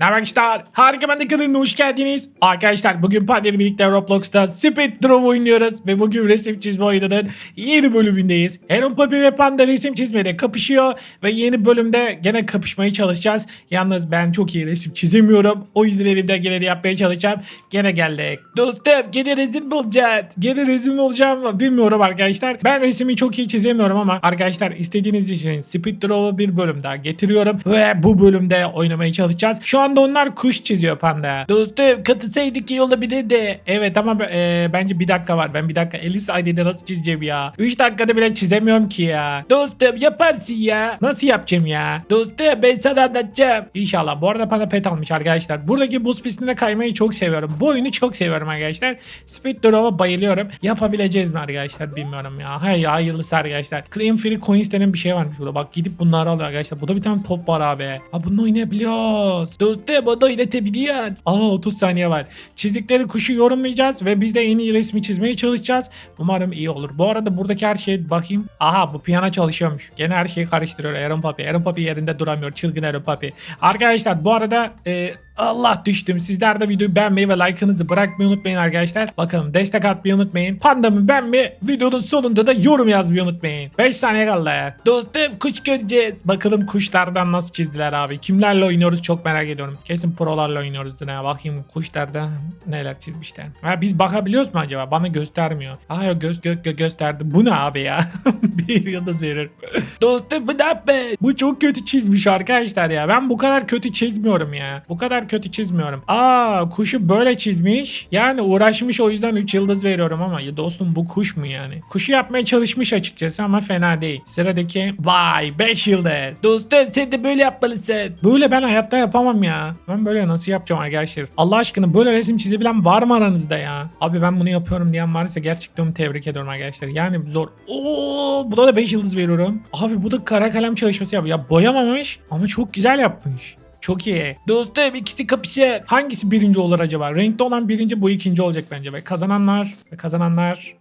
Ne arkadaşlar? Harika ben de kanalına hoş geldiniz. Arkadaşlar bugün Panda'yla birlikte Roblox'ta Speed Draw oynuyoruz. Ve bugün resim çizme oyununun yeni bölümündeyiz. Aaron Papi ve Panda resim çizmede kapışıyor. Ve yeni bölümde gene kapışmaya çalışacağız. Yalnız ben çok iyi resim çizemiyorum. O yüzden elimden geleni yapmaya çalışacağım. Gene geldik. Dostum gene resim mi olacağız? Gene resim olacağım bilmiyorum arkadaşlar. Ben resmi çok iyi çizemiyorum ama arkadaşlar istediğiniz için Speed Draw'a bir bölüm daha getiriyorum. Ve bu bölümde oynamaya çalışacağız. Şu anda onlar kuş çiziyor panda. Dostum katılsaydık iyi olabilirdi. Evet ama e, bence bir dakika var. Ben bir dakika 50 saniyede nasıl çizeceğim ya? 3 dakikada bile çizemiyorum ki ya. Dostum yaparsın ya. Nasıl yapacağım ya? Dostum ben sana anlatacağım. İnşallah. Bu arada panda pet almış arkadaşlar. Buradaki buz pistinde kaymayı çok seviyorum. Bu oyunu çok seviyorum arkadaşlar. Speed Draw'a bayılıyorum. Yapabileceğiz mi arkadaşlar bilmiyorum ya. Hay hayırlısı arkadaşlar. Claim Free Coins denen bir şey varmış burada. Bak gidip bunları alıyor arkadaşlar. Burada bir tane top var abi. Ha bunu oynayabiliyoruz. Dostum bunu oynatabiliyorsun. Aa 30 saniye var. Çizdikleri kuşu yorumlayacağız ve biz de en iyi resmi çizmeye çalışacağız. Umarım iyi olur. Bu arada buradaki her şeye bakayım. Aha bu piyano çalışıyormuş. Gene her şeyi karıştırıyor Aaron Papi. Aaron Papi yerinde duramıyor. Çılgın Aaron Papi. Arkadaşlar bu arada e, Allah düştüm. Sizler de videoyu beğenmeyi ve like'ınızı bırakmayı unutmayın arkadaşlar. Bakalım destek atmayı unutmayın. Pandamı beğenmeyi, videonun sonunda da yorum yazmayı unutmayın. 5 saniye kaldı. Dostum kuş göreceğiz. Bakalım kuşlardan nasıl çizdiler abi. Kimlerle oynuyoruz çok merak ediyorum. Kesin prolarla oynuyoruz ne bakayım kuşlarda neler çizmişler. Ha, biz bakabiliyoruz mu acaba? Bana göstermiyor. Aa yok göz, gö, gö- gösterdi. Bu ne abi ya? bir yıldız veririm. Dostum bu ne be? Bu çok kötü çizmiş arkadaşlar ya. Ben bu kadar kötü çizmiyorum ya. Bu kadar kötü çizmiyorum. Aa kuşu böyle çizmiş. Yani uğraşmış o yüzden 3 yıldız veriyorum ama ya dostum bu kuş mu yani? Kuşu yapmaya çalışmış açıkçası ama fena değil. Sıradaki vay 5 yıldız. Dostum sen de böyle yapmalısın. Böyle ben hayatta yapamam ya. Ben böyle nasıl yapacağım arkadaşlar? Allah aşkına böyle resim çizebilen var mı aranızda ya? Abi ben bunu yapıyorum diyen varsa gerçekten onu tebrik ediyorum arkadaşlar. Yani zor. Oo, bu da 5 yıldız veriyorum. Abi bu da kara kalem çalışması yapıyor. Ya boyamamış ama çok güzel yapmış. Çok iyi. Dostum ikisi kapışı. Hangisi birinci olur acaba? Renkli olan birinci bu ikinci olacak bence. Ve kazananlar ve kazananlar.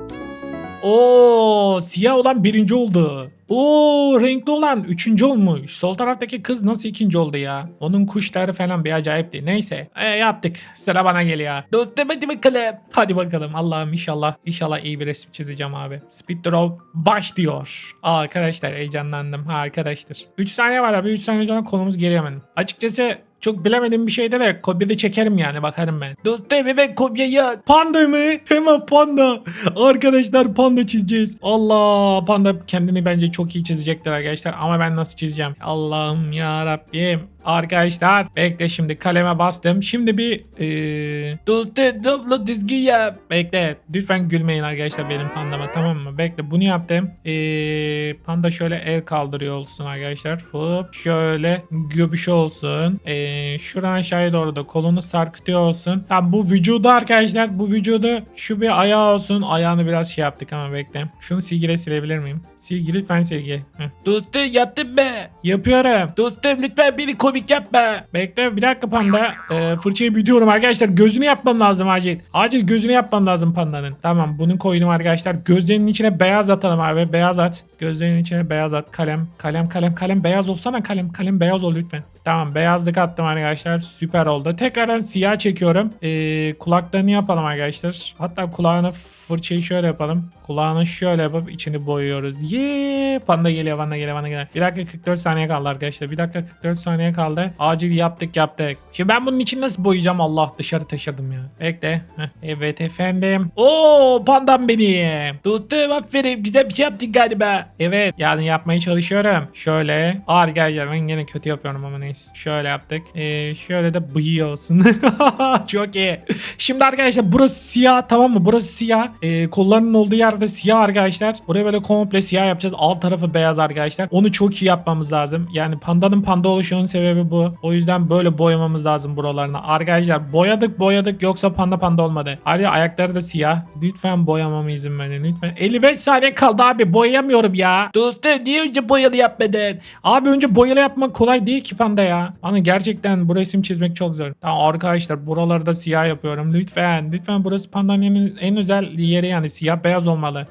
Oo siyah olan birinci oldu. Oo renkli olan üçüncü olmuş. Sol taraftaki kız nasıl ikinci oldu ya? Onun kuşları falan bir acayipti. Neyse e, yaptık. Sıra bana geliyor. Dostum hadi bakalım. Hadi bakalım Allah'ım inşallah. İnşallah iyi bir resim çizeceğim abi. Speed Draw başlıyor. Aa, arkadaşlar heyecanlandım. Ha arkadaşlar. 3 saniye var abi. 3 saniye sonra konumuz geliyor hemen. Açıkçası çok bilemediğim bir şeyde de kopyada çekerim yani bakarım ben. Dostum hemen kopyayı. Panda mı? Hemen panda. Arkadaşlar panda çizeceğiz. Allah panda kendini bence çok iyi çizecektir arkadaşlar. Ama ben nasıl çizeceğim? Allah'ım ya Rabbim. Arkadaşlar bekle şimdi kaleme bastım. Şimdi bir ee, dostum doblo düzgün yap. Bekle lütfen gülmeyin arkadaşlar benim pandama tamam mı? Bekle bunu yaptım. Ee, panda şöyle el kaldırıyor olsun arkadaşlar. Hop şöyle göbüşü olsun. Ee, şuradan aşağıya doğru da kolunu sarkıtıyor olsun. Tamam bu vücudu arkadaşlar bu vücudu şu bir ayağı olsun. Ayağını biraz şey yaptık ama bekle. Şunu silgiyle silebilir miyim? Silgi lütfen silgi. Heh. Dostum yaptın be. Yapıyorum. Dostum lütfen beni komik yapma. Bekle bir dakika panda. Ee, fırçayı büyütüyorum arkadaşlar. Gözünü yapmam lazım acil. Acil gözünü yapmam lazım pandanın. Tamam bunu koydum arkadaşlar. Gözlerinin içine beyaz atalım abi. Beyaz at. Gözlerinin içine beyaz at. Kalem. Kalem kalem kalem. Beyaz olsana kalem. Kalem beyaz ol lütfen. Tamam beyazlık attım arkadaşlar. Süper oldu. Tekrardan siyah çekiyorum. Ee, kulaklarını yapalım arkadaşlar. Hatta kulağını fırçayı şöyle yapalım. Kulağını şöyle yapıp içini boyuyoruz. Yeee. Panda geliyor panda geliyor panda geliyor. 1 dakika 44 saniye kaldı arkadaşlar. 1 dakika 44 saniye kaldı. Acil yaptık yaptık. Şimdi ben bunun için nasıl boyayacağım? Allah dışarı taşıdım ya. Bekle. Heh. Evet efendim. Oo pandam benim. Dostum aferin. Güzel bir şey yaptık galiba. Evet yani yapmaya çalışıyorum. Şöyle. Ağır gel gel. Ben yine kötü yapıyorum ama neyse. Şöyle yaptık. Ee, şöyle de bıyığı olsun. Çok iyi. Şimdi arkadaşlar burası siyah tamam mı? Burası siyah. Ee, kollarının olduğu yerde siyah arkadaşlar. Buraya böyle komple siyah yapacağız. Alt tarafı beyaz arkadaşlar. Onu çok iyi yapmamız lazım. Yani pandanın panda oluşunun sebebi bu. O yüzden böyle boyamamız lazım buralarını. Arkadaşlar boyadık boyadık yoksa panda panda olmadı. Ayrıca ayakları da siyah. Lütfen boyamama izin verin lütfen. 55 saniye kaldı abi boyayamıyorum ya. Dostum niye önce boyalı yapmadın? Abi önce boyalı yapmak kolay değil ki panda ya. Bana gerçekten bu resim çizmek çok zor. Tamam arkadaşlar buraları da siyah yapıyorum. Lütfen lütfen burası pandanın en, en özel yeri yani siyah beyaz olmalı.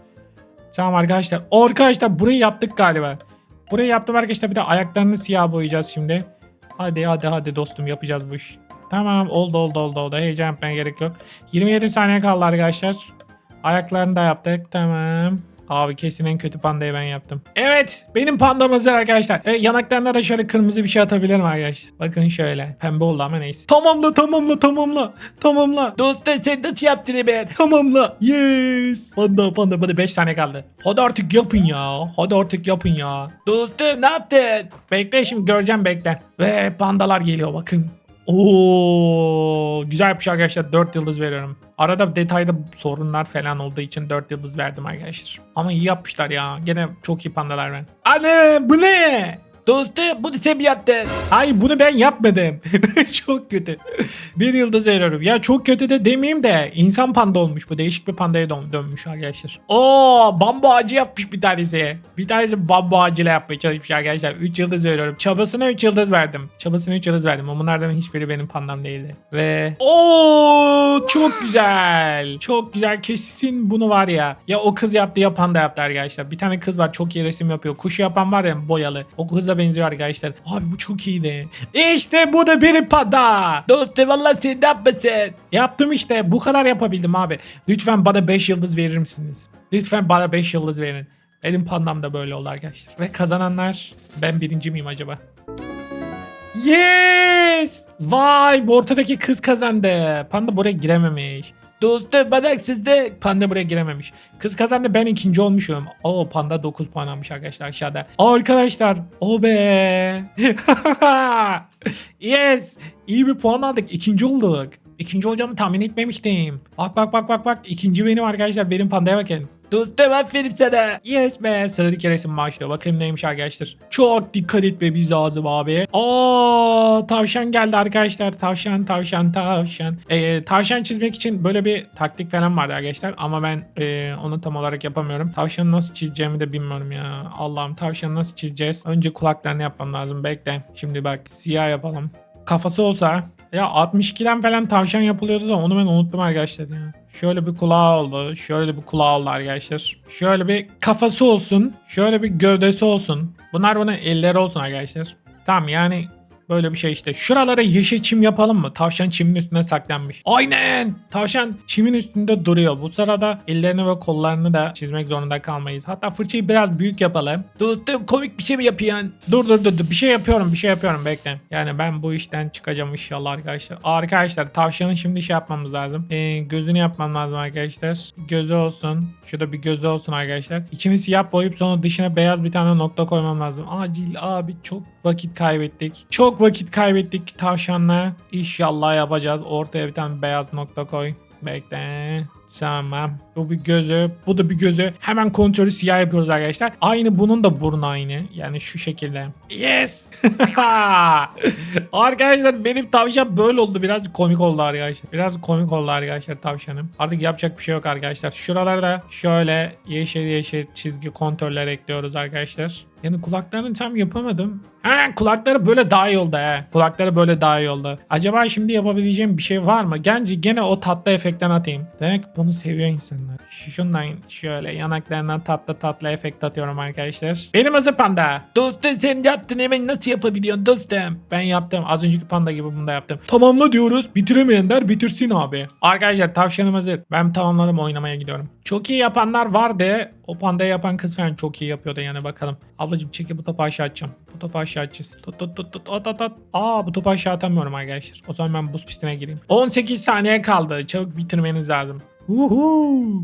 Tamam arkadaşlar. Arkadaşlar burayı yaptık galiba. Burayı yaptım arkadaşlar bir de ayaklarını siyah boyayacağız şimdi. Hadi hadi hadi dostum yapacağız bu iş. Tamam oldu oldu oldu oldu. Heyecan yapmaya gerek yok. 27 saniye kaldı arkadaşlar. Ayaklarını da yaptık. Tamam. Abi kesin en kötü pandayı ben yaptım. Evet benim pandam hazır arkadaşlar. E, yanaklarına da şöyle kırmızı bir şey atabilirim arkadaşlar. Bakın şöyle. Pembe oldu ama neyse. Tamamla tamamla tamamla. Tamamla. Dostum sen nasıl yaptın be? Tamamla. Yes. Panda panda panda 5 saniye kaldı. Hadi artık yapın ya. Hadi artık yapın ya. Dostum ne yaptın? Bekle şimdi göreceğim bekle. Ve pandalar geliyor bakın. Oo, güzel yapmış arkadaşlar 4 yıldız veriyorum. Arada detayda sorunlar falan olduğu için 4 yıldız verdim arkadaşlar. Ama iyi yapmışlar ya. Gene çok iyi pandalar ben. Anne bu ne? Dostum bunu sen mi yaptın? Hayır bunu ben yapmadım. çok kötü. bir yıldız veriyorum. Ya çok kötü de demeyeyim de insan panda olmuş bu. Değişik bir pandaya dön- dönmüş arkadaşlar. Oo bambu ağacı yapmış bir tanesi. Bir tanesi bambu ağacıyla yapmaya çalışmış arkadaşlar. 3 yıldız veriyorum. Çabasına 3 yıldız verdim. Çabasına 3 yıldız verdim. Ama bunlardan hiçbiri benim pandam değildi. Ve Oo çok güzel. Çok güzel. Kesin bunu var ya. Ya o kız yaptı ya panda yaptı arkadaşlar. Bir tane kız var çok iyi resim yapıyor. Kuş yapan var ya boyalı. O kıza benziyor arkadaşlar. Abi bu çok iyiydi. İşte bu da benim panda. Dostum valla sen ne yapmasın? Yaptım işte. Bu kadar yapabildim abi. Lütfen bana 5 yıldız verir misiniz? Lütfen bana 5 yıldız verin. Benim pandam da böyle oldu arkadaşlar. Ve kazananlar ben birinci miyim acaba? Yes! Vay ortadaki kız kazandı. Panda buraya girememiş. Dostum bana sizde panda buraya girememiş. Kız kazandı ben ikinci olmuşum. Oo panda 9 puan almış arkadaşlar aşağıda. Arkadaşlar o be. yes. İyi bir puan aldık. İkinci olduk. İkinci olacağımı tahmin etmemiştim. Bak bak bak bak bak. İkinci benim arkadaşlar. Benim pandaya bakın. Dostum aferin sana. Yes be. Sıradaki resim başlıyor. Bakayım neymiş arkadaşlar. Çok dikkat et be biz ağzım abi. Aa tavşan geldi arkadaşlar. Tavşan tavşan tavşan. Ee, tavşan çizmek için böyle bir taktik falan vardı arkadaşlar. Ama ben e, onu tam olarak yapamıyorum. Tavşanı nasıl çizeceğimi de bilmiyorum ya. Allah'ım tavşanı nasıl çizeceğiz? Önce kulaklarını yapmam lazım. Bekle. Şimdi bak siyah yapalım. Kafası olsa ya 62'den falan tavşan yapılıyordu da onu ben unuttum arkadaşlar ya. Şöyle bir kulağı oldu. Şöyle bir kulağı oldu arkadaşlar. Şöyle bir kafası olsun. Şöyle bir gövdesi olsun. Bunlar buna elleri olsun arkadaşlar. Tamam yani böyle bir şey işte. Şuralara yeşil çim yapalım mı? Tavşan çimin üstüne saklanmış. Aynen. Tavşan çimin üstünde duruyor. Bu sırada ellerini ve kollarını da çizmek zorunda kalmayız. Hatta fırçayı biraz büyük yapalım. Dostum komik bir şey mi yapıyorsun? Dur dur dur dur. Bir şey yapıyorum bir şey yapıyorum bekle. Yani ben bu işten çıkacağım inşallah arkadaşlar. Arkadaşlar tavşanın şimdi şey yapmamız lazım. Ee, gözünü yapmam lazım arkadaşlar. Gözü olsun. Şurada bir gözü olsun arkadaşlar. İçini siyah boyayıp sonra dışına beyaz bir tane nokta koymam lazım. Acil abi çok vakit kaybettik. Çok vakit kaybettik tavşanla. İnşallah yapacağız. Ortaya bir tane beyaz nokta koy. Bekle. Tamam. Bu bir gözü. Bu da bir gözü. Hemen kontrolü siyah yapıyoruz arkadaşlar. Aynı bunun da burnu aynı. Yani şu şekilde. Yes. arkadaşlar benim tavşan böyle oldu. Biraz komik oldu arkadaşlar. Biraz komik oldu arkadaşlar tavşanım. Artık yapacak bir şey yok arkadaşlar. Şuralarda şöyle yeşil yeşil çizgi kontörler ekliyoruz arkadaşlar. Yani kulaklarını tam yapamadım. Ha kulakları böyle daha iyi oldu he. Kulakları böyle daha iyi oldu. Acaba şimdi yapabileceğim bir şey var mı? Gence gene o tatlı efektten atayım. Demek bunu seviyor insanlar. Şundan şöyle yanaklarından tatlı tatlı efekt atıyorum arkadaşlar. Benim hazır panda. Dostum sen yaptın hemen nasıl yapabiliyorsun dostum? Ben yaptım. Az önceki panda gibi bunu da yaptım. Tamamla diyoruz. Bitiremeyenler bitirsin abi. Arkadaşlar tavşanım hazır. Ben tamamladım oynamaya gidiyorum. Çok iyi yapanlar vardı. O pandayı yapan kız falan çok iyi yapıyordu yani bakalım. Ablacım çekil bu topu aşağı atacağım. Bu topu aşağı atacağız. Tut tut tut tut at at at. Aa bu topu aşağı atamıyorum arkadaşlar. O zaman ben buz pistine gireyim. 18 saniye kaldı. Çabuk bitirmeniz lazım. Woohoo.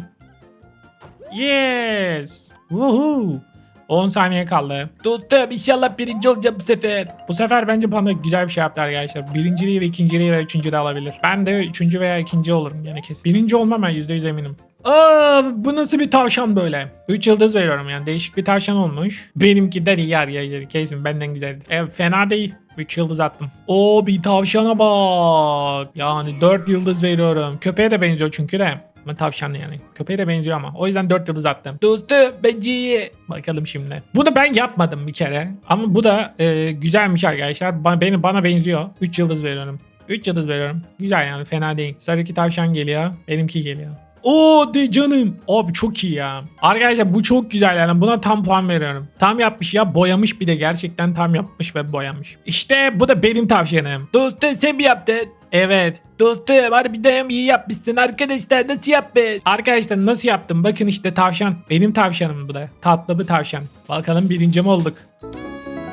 Yes. Woohoo. 10 saniye kaldı. Dostum inşallah birinci olacağım bu sefer. Bu sefer bence Panda güzel bir şey yaptı arkadaşlar. Birinciliği ve ikinciliği ve üçüncülüğü alabilir. Ben de üçüncü veya ikinci olurum yani kesin. Birinci olmam ben %100 eminim. Aa, bu nasıl bir tavşan böyle? 3 yıldız veriyorum yani değişik bir tavşan olmuş. Benimkinden iyi yer kesin benden güzel. E, fena değil. 3 yıldız attım. O bir tavşana bak. Yani 4 yıldız veriyorum. Köpeğe de benziyor çünkü de. Ama tavşan yani. Köpeğe de benziyor ama. O yüzden 4 yıldız attım. Dostum bence. Bakalım şimdi. Bunu ben yapmadım bir kere. Ama bu da e, güzelmiş arkadaşlar. Ba beni, bana benziyor. 3 yıldız veriyorum. 3 yıldız veriyorum. Güzel yani fena değil. Sarıki tavşan geliyor. Benimki geliyor. Oo de canım. Abi çok iyi ya. Arkadaşlar bu çok güzel yani. Buna tam puan veriyorum. Tam yapmış ya. Boyamış bir de. Gerçekten tam yapmış ve boyamış. İşte bu da benim tavsiyenim. Dostum sen mi yaptın? Evet. Dostum harbiden iyi yapmışsın arkadaşlar nasıl yaptın? Arkadaşlar nasıl yaptım? Bakın işte tavşan. Benim tavşanım bu da. Tatlı bir tavşan. Bakalım birinci mi olduk?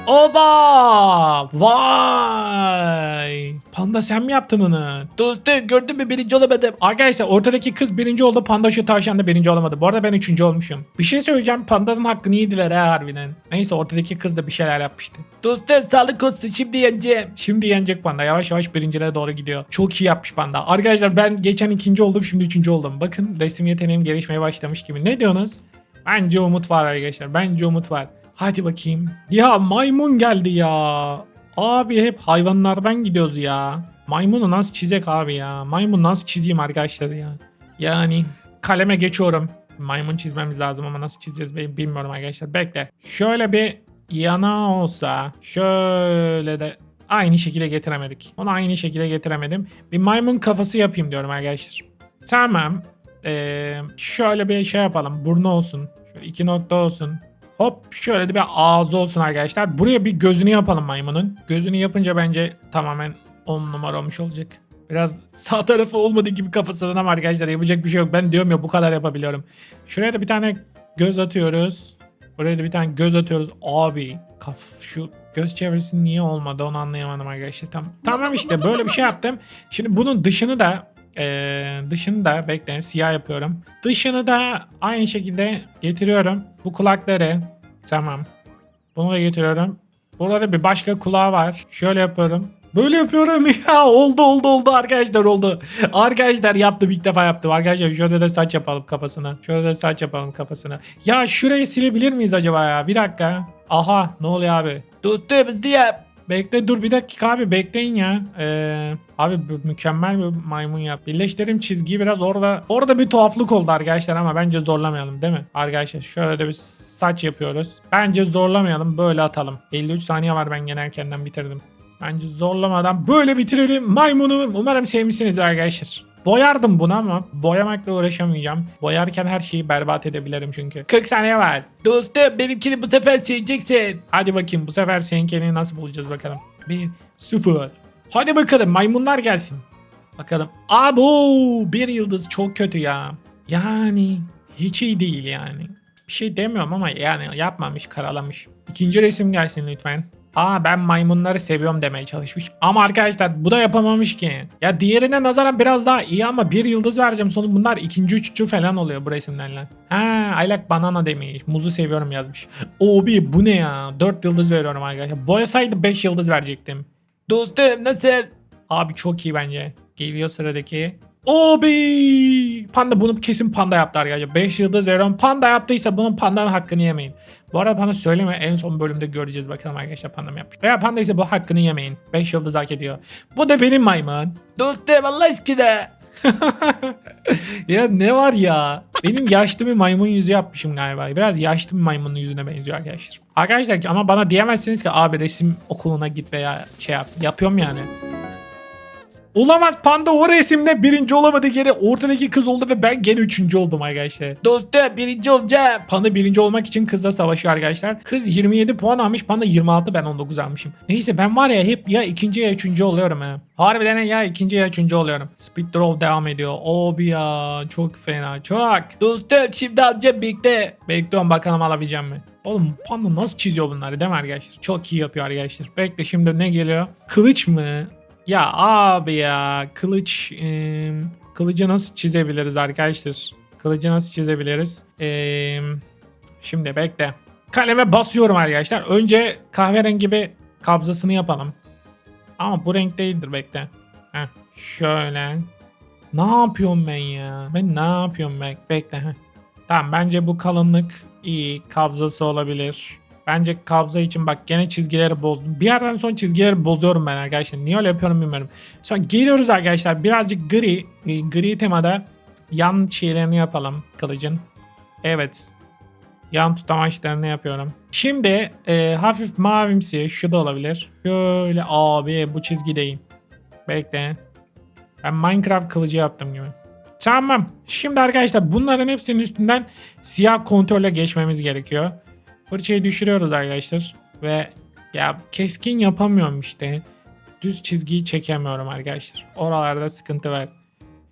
Oba! Vay! Panda sen mi yaptın onu? Dostum gördün mü birinci olamadım. Arkadaşlar ortadaki kız birinci oldu. Panda şu tavşan da birinci olamadı. Bu arada ben üçüncü olmuşum. Bir şey söyleyeceğim. Pandanın hakkını yediler ha harbiden. Neyse ortadaki kız da bir şeyler yapmıştı. Dostum sağlık olsun şimdi yeneceğim. Şimdi yenecek panda. Yavaş yavaş birinciliğe doğru gidiyor. Çok iyi yapmış panda. Arkadaşlar ben geçen ikinci oldum şimdi üçüncü oldum. Bakın resim yeteneğim gelişmeye başlamış gibi. Ne diyorsunuz? Bence umut var arkadaşlar. Bence umut var. Hadi bakayım. Ya maymun geldi ya. Abi hep hayvanlardan gidiyoruz ya. Maymunu nasıl çizek abi ya? Maymun nasıl çizeyim arkadaşlar ya? Yani kaleme geçiyorum. Maymun çizmemiz lazım ama nasıl çizeceğiz bilmiyorum arkadaşlar. Bekle. Şöyle bir yana olsa şöyle de aynı şekilde getiremedik. Onu aynı şekilde getiremedim. Bir maymun kafası yapayım diyorum arkadaşlar. Tamam. Ee, şöyle bir şey yapalım. Burnu olsun. Şöyle iki nokta olsun. Hop şöyle de bir ağzı olsun arkadaşlar. Buraya bir gözünü yapalım maymunun. Gözünü yapınca bence tamamen 10 numara olmuş olacak. Biraz sağ tarafı olmadığı gibi kafasından ama arkadaşlar yapacak bir şey yok. Ben diyorum ya bu kadar yapabiliyorum. Şuraya da bir tane göz atıyoruz. Buraya da bir tane göz atıyoruz. Abi kaf şu göz çevresi niye olmadı onu anlayamadım arkadaşlar. Tamam, tamam işte böyle bir şey yaptım. Şimdi bunun dışını da ee, dışını da bekleyin siyah yapıyorum. Dışını da aynı şekilde getiriyorum. Bu kulakları tamam. Bunu da getiriyorum. Burada bir başka kulağı var. Şöyle yapıyorum. Böyle yapıyorum ya oldu oldu oldu arkadaşlar oldu. Arkadaşlar yaptım ilk defa yaptım. Arkadaşlar şöyle de saç yapalım kafasına. Şöyle de saç yapalım kafasına. Ya şurayı silebilir miyiz acaba ya? Bir dakika. Aha ne oluyor abi? Tuttum diye. Bekle dur bir dakika abi bekleyin ya. Ee, abi mükemmel bir maymun yap. Birleştirim çizgiyi biraz orada orada bir tuhaflık oldu arkadaşlar ama bence zorlamayalım değil mi? Arkadaşlar şöyle de bir saç yapıyoruz. Bence zorlamayalım böyle atalım. 53 saniye var ben gene erkenden bitirdim. Bence zorlamadan böyle bitirelim. Maymunu umarım sevmişsinizdir arkadaşlar. Boyardım bunu ama boyamakla uğraşamayacağım. Boyarken her şeyi berbat edebilirim çünkü. 40 saniye var. Dostum benimkini bu sefer seveceksin. Hadi bakayım bu sefer seninkini nasıl bulacağız bakalım. 1 0 Hadi bakalım maymunlar gelsin. Bakalım. Abo bir yıldız çok kötü ya. Yani hiç iyi değil yani. Bir şey demiyorum ama yani yapmamış karalamış. İkinci resim gelsin lütfen. Aa ben maymunları seviyorum demeye çalışmış. Ama arkadaşlar bu da yapamamış ki. Ya diğerine nazaran biraz daha iyi ama bir yıldız vereceğim. Sonra bunlar ikinci üçüncü falan oluyor bu resimlerle. Ha I like banana demiş. Muzu seviyorum yazmış. Obi bu ne ya? 4 yıldız veriyorum arkadaşlar. Boyasaydı 5 yıldız verecektim. Dostum nasıl? Abi çok iyi bence. Geliyor sıradaki. Obi! Panda bunu kesin panda yaptı arkadaşlar. 5 yıldız veriyorum. Panda yaptıysa bunun pandanın hakkını yemeyin. Bu arada bana söyleme en son bölümde göreceğiz bakalım arkadaşlar panda mı yapmış. Veya panda ise bu hakkını yemeyin. 5 yıldız hak ediyor. Bu da benim maymun. Dostum Allah aşkına. ya ne var ya? Benim yaşlı bir maymun yüzü yapmışım galiba. Biraz yaşlı bir maymunun yüzüne benziyor arkadaşlar. Arkadaşlar ama bana diyemezsiniz ki abi resim okuluna git veya şey yap. Yapıyorum yani. Olamaz panda o resimde birinci olamadı gene ortadaki kız oldu ve ben gene üçüncü oldum arkadaşlar. Dostum birinci olacağım. Panda birinci olmak için kızla savaşıyor arkadaşlar. Kız 27 puan almış panda 26 ben 19 almışım. Neyse ben var ya hep ya ikinci ya üçüncü oluyorum ha. Harbiden ya ikinci ya üçüncü oluyorum. Speed Draw devam ediyor. Obi ya çok fena çok. Dostum şimdi alacağım bekle. Bekliyorum bakalım alabileceğim mi? Oğlum panda nasıl çiziyor bunları değil mi arkadaşlar? Çok iyi yapıyor arkadaşlar. Bekle şimdi ne geliyor? Kılıç mı? Ya abi ya kılıç e, kılıcı nasıl çizebiliriz arkadaşlar? Kılıcı nasıl çizebiliriz? E, şimdi bekle. Kaleme basıyorum arkadaşlar. Önce kahverengi bir kabzasını yapalım. Ama bu renk değildir bekle. Heh, şöyle. Ne yapıyorum ben ya? Ben ne yapıyorum ben? Bekle. Heh. Tamam bence bu kalınlık iyi. Kabzası olabilir. Bence kabza için bak gene çizgileri bozdum. Bir yerden sonra çizgileri bozuyorum ben arkadaşlar. Niye öyle yapıyorum bilmiyorum. Sonra geliyoruz arkadaşlar birazcık gri. e, Gri temada yan şeylerini yapalım kılıcın. Evet. Yan tutamaçlarını yapıyorum. Şimdi e, hafif mavimsi şu da olabilir. Şöyle abi bu çizgi değil. Bekle. Ben Minecraft kılıcı yaptım gibi. Tamam. Şimdi arkadaşlar bunların hepsinin üstünden siyah kontrolle geçmemiz gerekiyor. Fırçayı düşürüyoruz arkadaşlar. Ve ya keskin yapamıyorum işte. Düz çizgiyi çekemiyorum arkadaşlar. Oralarda sıkıntı var.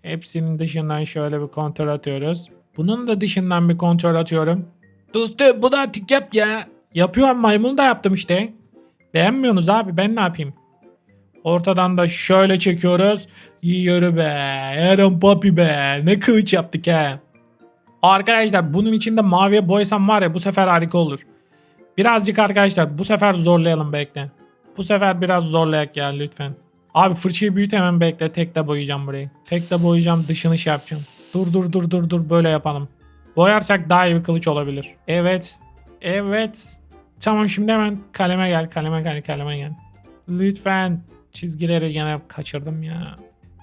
Hepsinin dışından şöyle bir kontrol atıyoruz. Bunun da dışından bir kontrol atıyorum. Dostum bu da artık yap ya. Yapıyorum maymunu da yaptım işte. Beğenmiyorsunuz abi ben ne yapayım? Ortadan da şöyle çekiyoruz. Yürü be. Aaron Papi be. Ne kılıç yaptık he. Arkadaşlar bunun içinde maviye boyasam var ya bu sefer harika olur. Birazcık arkadaşlar bu sefer zorlayalım bekle. Bu sefer biraz zorlayak ya lütfen. Abi fırçayı büyüt hemen bekle. Tek de boyayacağım burayı. Tek de boyayacağım dışını şey yapacağım. Dur dur dur dur dur böyle yapalım. Boyarsak daha iyi bir kılıç olabilir. Evet. Evet. Tamam şimdi hemen kaleme gel. Kaleme gel. Kaleme gel. Lütfen. Çizgileri yine kaçırdım ya.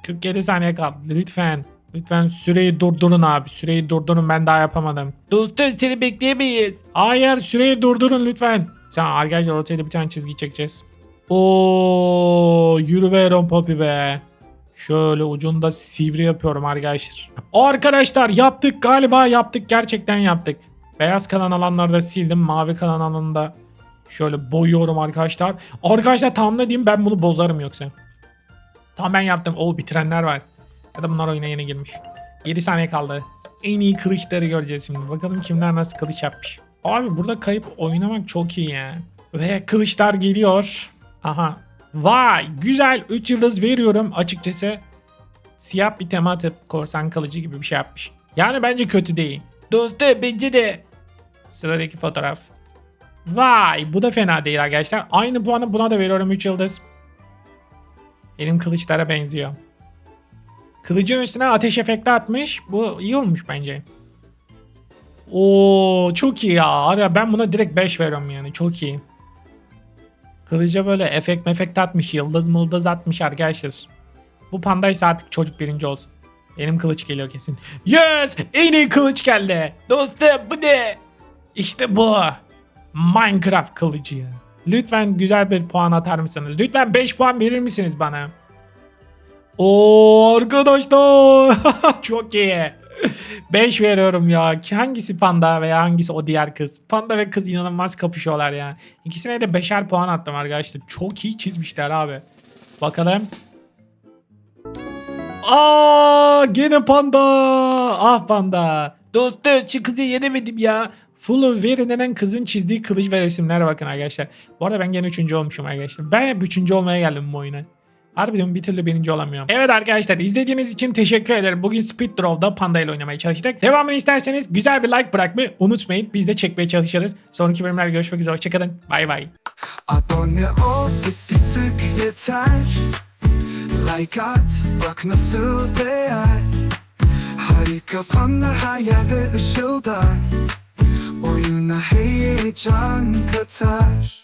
47 saniye kaldı. Lütfen. Lütfen süreyi durdurun abi. Süreyi durdurun ben daha yapamadım. Dostum seni bekleyemeyiz. Hayır süreyi durdurun lütfen. Tamam arkadaşlar ortaya bir tane çizgi çekeceğiz. Oo yürü be Aaron Poppy be. Şöyle ucunda sivri yapıyorum arkadaşlar. Arkadaşlar yaptık galiba yaptık gerçekten yaptık. Beyaz kalan alanları da sildim. Mavi kalan alanı da şöyle boyuyorum arkadaşlar. Arkadaşlar tam ne diyeyim ben bunu bozarım yoksa. Tamam ben yaptım. Oo bitirenler var. Ya da bunlar oyuna yeni girmiş. 7 saniye kaldı. En iyi kılıçları göreceğiz şimdi. Bakalım kimler nasıl kılıç yapmış. Abi burada kayıp oynamak çok iyi ya. Ve kılıçlar geliyor. Aha. Vay güzel 3 yıldız veriyorum açıkçası. Siyah bir tema atıp korsan kılıcı gibi bir şey yapmış. Yani bence kötü değil. Dostum bence de. Sıradaki fotoğraf. Vay bu da fena değil arkadaşlar. Aynı puanı buna da veriyorum 3 yıldız. Benim kılıçlara benziyor. Kılıcın üstüne ateş efekti atmış. Bu iyi olmuş bence. Oo çok iyi ya. Ara ben buna direkt 5 veriyorum yani. Çok iyi. Kılıca böyle efekt mefekt atmış. Yıldız mıldız atmış arkadaşlar. Bu pandaysa artık çocuk birinci olsun. Benim kılıç geliyor kesin. Yes! En iyi kılıç geldi. Dostum bu ne? İşte bu. Minecraft kılıcı. Lütfen güzel bir puan atar mısınız? Lütfen 5 puan verir misiniz bana? Oo arkadaşlar çok iyi. 5 veriyorum ya. Hangisi panda veya hangisi o diğer kız? Panda ve kız inanılmaz kapışıyorlar ya. İkisine de 5'er puan attım arkadaşlar. Çok iyi çizmişler abi. Bakalım. Aa gene panda. Ah panda. Dostum şu kızı yenemedim ya. Full of Very denen kızın çizdiği kılıç ve resimlere bakın arkadaşlar. Bu arada ben gene üçüncü olmuşum arkadaşlar. Ben hep üçüncü olmaya geldim bu oyuna. Harbiden bir türlü birinci olamıyorum. Evet arkadaşlar izlediğiniz için teşekkür ederim. Bugün Speed Draw'da Panda ile oynamaya çalıştık. Devamını isterseniz güzel bir like bırakmayı unutmayın. Biz de çekmeye çalışırız. Sonraki bölümlerde görüşmek üzere. Hoşçakalın. Bay bay. Abone ol bir tık yeter Like at bak nasıl değer Harika panda her yerde ışıldar Oyuna heyecan katar